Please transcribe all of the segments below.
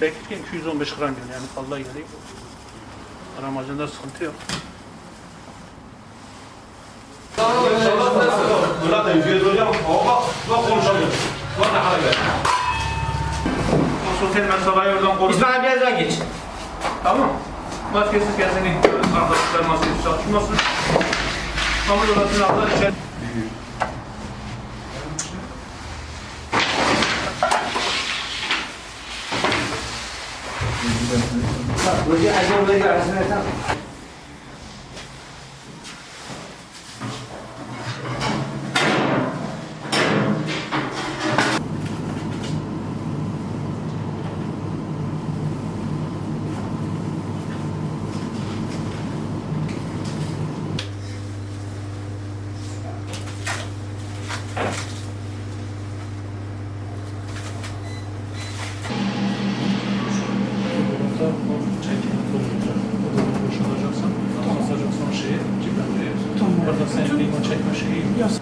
beklerken 215 gram geliyor yani fazla geliyor. Ramazan'da sıkıntı yok. Murat da yüzüye doğru ama bak bak konuşamıyor. Bak ne hale geldi. Sosyal mesafeyi oradan korusun. İsmail biraz daha geç. Tamam. Maskesiz kesinlikle gidiyoruz. Arkadaşlar maskesiz çalışmasın. Hamur odasını aldılar içeri. 我先还是问一下，现在上。Orada senin limon çekme şeyi. Yaz.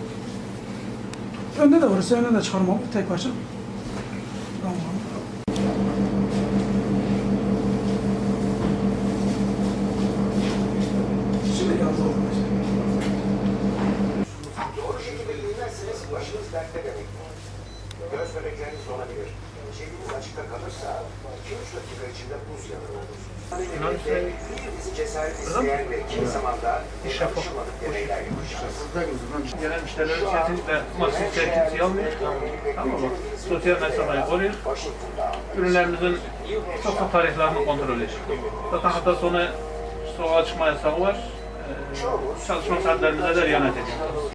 Önde de varsa önde de çıkarmam tek parça. Tamam. Şimdi yazdı olmuş. Doğru şekilde giyinmezseniz başınız dertte demek. Göz bebekleriniz donabilir. Cebiniz açıkta kalırsa 2-3 dakika içinde buz yanır olur. Birinizi cesaret isteyen ve kimi zaman da alışılmadık deneyler yapacağız. Gelen müşteriler kesinlikle maskesiz kimseyi almıyor. Tamam mı? Sosyal mesafeyi koruyor. Ürünlerimizin çok tarihlerini kontrol ediyor. Zaten hafta sonu sokağa çıkma yasağı var. Ee, çalışma saatlerimize de riayet ediyoruz.